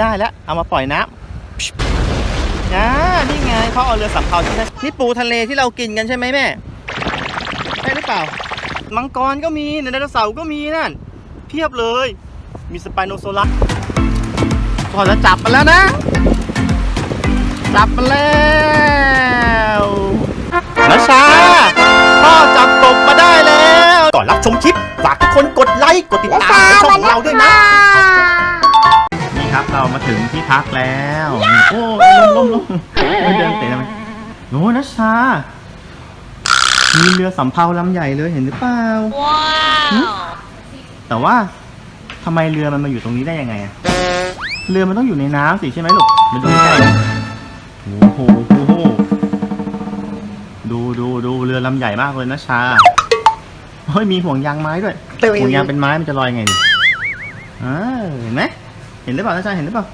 ได้แล้ว เอามาปล่อยน้ำนะนี่ไงเขาเอาเรือสำเภาที่นั่นนี่ปูทะเลที่เรากินกันใช่ไหมแม่ใช่หรือเปล่า มังกรก็มีไดโนเสาร์ก็มีนั่น เพียบเลย มีสไปโนโซลัสพอจะจับมาแล้วนะ จับมาแล้วนะชาพ่อจับกบมาได้แล้ว ก่อนรับชมคลิป ฝากทุกคนกดไลค์ กดติดตามในช่องของเราด้วยนะ ถึงที่พักแล้ว โอ้ลมลมลมเดินเตะทำไมโน้นะชา มีเรือสำเภาลำใหญ่เลยเห็นหรือเปล่า ว้าหึวแต่ว่าทำไมเรือมันมาอยู่ตรงนี้ได้ยังไงอะเรือมันต้องอยู่ในน้ำสิใช่ไหมลูกมาดูใกล้ๆโอ้โหโอ้โหดูดูดูเรือลำใหญ่มากเลยนะชาเฮ้ยมีห่วงยางไม้ด้วย ห่วงยางเป็นไม้มันจะลอยไงดิอ่าเห็นไหมเห็นหรือเปล่านะชาเห็นหรือเปล่า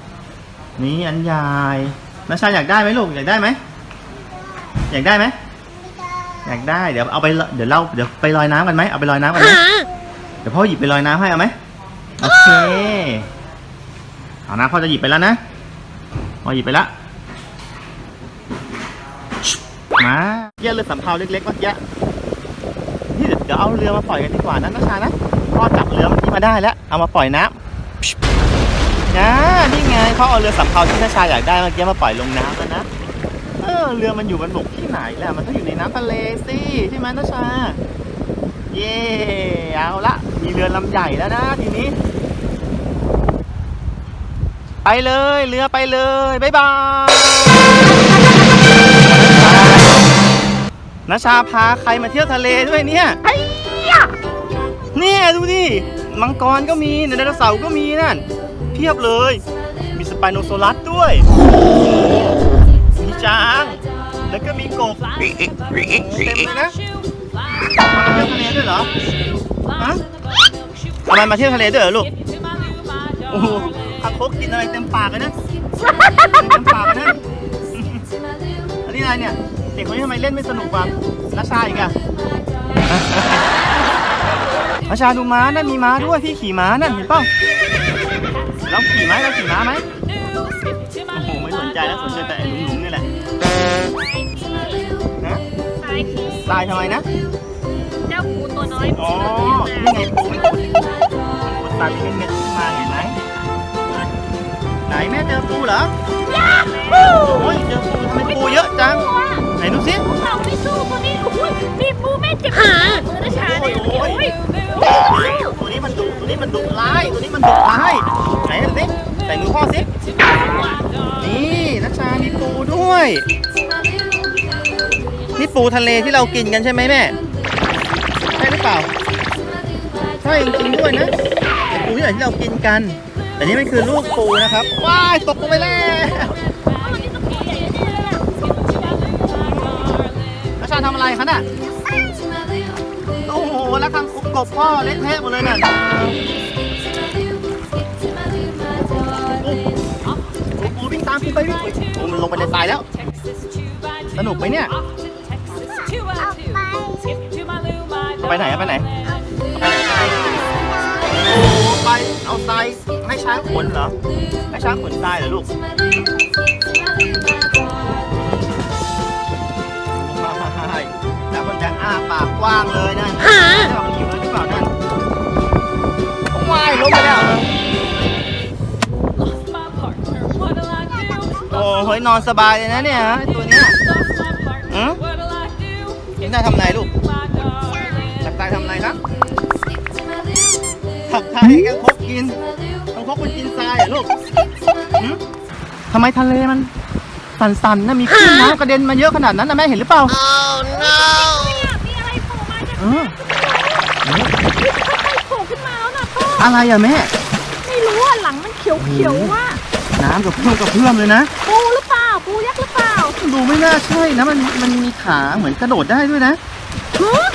นี่อันใหญ่นะชาอยากได้ไหมลูกอยากได้ไหมอยากได้ไหมอยากได้เดี๋ยวเอาไปลเดี๋ยวเราเดี๋ยวไปลอยน้ำกันไหมเอาไปลอยน้ำกันไหมเดี๋ยวพ่อหยิบไปลอยน้ำให้เอาไหมโอเคเอานะพ่อจะหยิบไปแล้วนะพ่อหยิบไปละมาเยี่ยเรือสำเภาเล็กๆเมื่อกี้นี่เดี๋ยวเดี๋ยวเอาเรือมาปล่อยกันดีกว่านะนัชชานะพ่อจับเรือเมื่อกี้มาได้แล้วเอามาปล่อยน้ำ นะนี่ไงเขาเอาเรือสำเภาที่นัชชาอยากได้เมื่อกี้มาปล่อยลงน้ำแล้วนะ เออเรือมันอยู่บนบกที่ไหนแหละมันต้องอยู่ในน้ำทะเลสิใช่ไหมนัชชา เย่เอาละ มีเรือลำใหญ่แล้วนะทีนี้ ไปเลยเรือไปเลยบ๊ายบายนาชาพาใครมาเที่ยวทะเลด้วยเนี่ยเนี่ยดูดิ มังกรก็มีไดโนเสาร์ก็มีนั่น เพียบเลย มีสไปโนโซลัสด้วยมีช้าง แล้วก็มีกบเต็มเลยนะมาเที่ยวทะเลด้วยเหรอฮะทำไมมาเที่ยวทะเลด้วยเหรอลูกโอ้โหคังคกกินอะไรเต็มปากเลยนะเต็มปากเลยนะอันนี้อะไรเนี่ยเด็กคนนี้ทำไมเล่นไม่สนุกวะนัชชาอีกอะนัชชาดูม้านั่นมีม้าด้วยพี่ขี่ม้านั่นเห็นเปล่า เราขี่ไหมเราขี่ม้าไหมโอ้โหไม่สนใจแล้วสนใจแต่ไอ้หนุ่มๆนี่แหละนะตายทำไมนะเจ้าปูตัวน้อยอ๋อนี่ไงปูไม่ขุดขุดตัดเป็นเม็ดขึ้นมาเห็นไหมไหนแม่เจอปูเหรอโอ้ยเจอปูทำไมปูเยอะจังไหนดูสิพวกเราไม่สู้ตัวนี้อุ้ยมีปูแม่เจ็บมือนะชาเนี่ยโอ้ยตัวนี้มันดุตัวนี้มันดุ พ่อสินี่นัชชามีปูด้วย นี่ปูทะเลที่เรากินกันใช่ไหมแม่ ใช่หรือเปล่า ใช่จริงด้วยนะแต่ปูที่ไหนที่เรากินกัน แต่นี่มันคือลูกปูนะครับ ว้ายตกลงไปแล้วนัชชาทำอะไรคะน่ะโอ้โหแล้วทางกบพ่อเละเทะหมดเลยน่ะ โอ้โหวิ่งตามขึ้นไปวิ่งโอ้มันลงไปในทรายแล้ว สนุกไหมเนี่ย ไปไหนอะไปไหนไปไหน โอ้ไปเอาทรายให้ช้างขนเหรอ ให้ช้างขนทรายเหรอลูกใช่แล้วมันจะอ้าปากกว้างเลยนั่นใช่ป่ะ โอ้เฮ้ยนอนสบายเลยนะเนี่ยไอ้ตัวเนี้ยอืมกินได้ทำอะไรลูกตักตายทำอะไรครับตักตายกันพกกินต้องพกมันกินทรายเหรอลูกหืมทำไมทะเลมันสั่นๆนะมีคลื่นน้ำกระเด็นมาเยอะขนาดนั้นนะแม่เห็นหรือเปล่ามีอะไรโผล่มาจากเออโผล่ขึ้นมาแล้วนะพ่อ อะไรอะแม่ ไม่รู้อะหลังมันเขียวเขียวๆว่ะ น้ำกับเพื่อมกับเพื่อมเลยนะ ดูไม่น่าใช่นะ มันมันมีขาเหมือนกระโดดได้ด้วยนะฮะ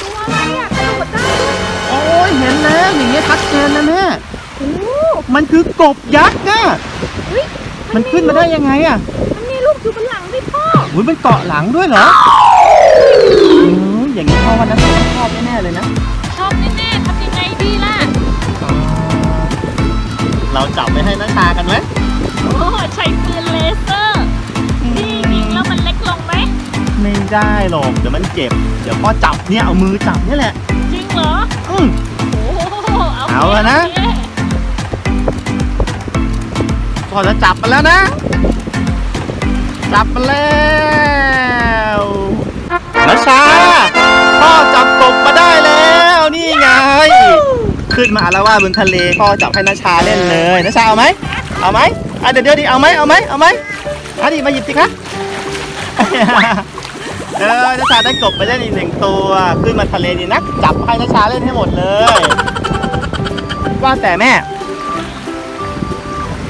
ตัวอะไรอะกระโดดได้ด้วยโอ้ยเห็นแล้วอย่างเงี้ยชัดเจนนะแม่โอ้มันคือกบยักษ์อะเฮ้ยมันขึ้นมาได้ยังไงอะมันมีลูกอยู่บนหลังด้วยพ่ออุ้ยมันเกาะหลังด้วยเหรออืมอย่างนี้พ่อวันนั้นต้องชอบแน่ๆเลยนะ ชอบแน่ๆทำยังไงดีล่ะเราจับไปให้นัชชากันไหมเโอ้ใช้ปืนเลเซอร์ ไม่ได้หรอกเดี๋ยวมันเจ็บ เดี๋ยวพ่อจับเนี่ยเอามือจับเนี่ยแหละ จริงเหรอ อืม โอ้เอาเอาอะนะ โอเคพ่อจะจับมันแล้วนะ จับมันแล้วนะชาพ่อจับกบมาได้แล้วนี่ไง ขึ้นมาแล้วว่าบนทะเลพ่อจับให้นาชาเล่นเลยนาชาเอาไหมเอาไหมอะเดี๋ยวเดี๋ยวดิเอาไหมเอาไหมเอาไหมอะดิมาหยิบสิคะ เออนาชาได้กบไปได้อีกหนึ่งตัว ขึ้นมาทะเลดีนัก จับให้นาชาเล่นให้หมดเลย ว่าแต่แม่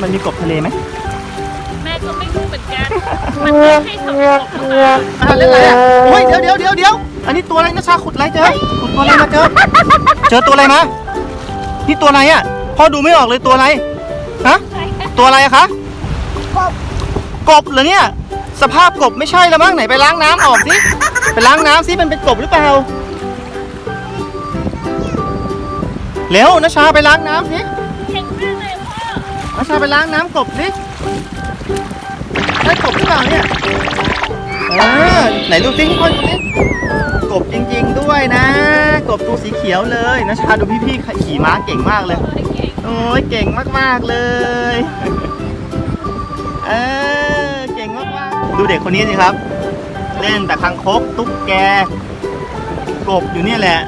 มันมีกบทะเลไหมแม่ก็ไม่รู้เหมือนกัน มันไม่ให้ทำออกมาอะเล่นอะไรอะโอ้ยเดี๋ยวเดี๋ยวเดี๋ยวเดี๋ยวอันนี้ตัวอะไรนะชาขุดอะไรเจอขุดตัวอะไรมาเจอ เจอตัวอะไรมานี่ตัวอะไรอะพ่อดูไม่ออกเลยตัวอะไรฮะใช่ค่ะตัวอะไรอะคะกบกบเหรอเนี่ย สภาพกบไม่ใช่แล้วมั้งไหนไปล้างน้ำออกสิไปล้างน้ำสิมันเป็นกบหรือเปล่าเร็วนะชาไปล้างน้ำสิเก่งมากเลยพ่อนะชาไปล้างน้ำกบสิได้กบหรือเปล่าเนี่ยเออไหนดูสิพ่อดูสิกบจริง ๆ ด้วยนะ กบตัวสีเขียวเลยนะชาดูพี่ๆขี่ม้าเก่งมากเลย โอ้ยเก่งมากๆเลย ดูเด็กคนนี้สิครับ เล่นแต่คังคกตุ๊กแกกบอยู่นี่แหละ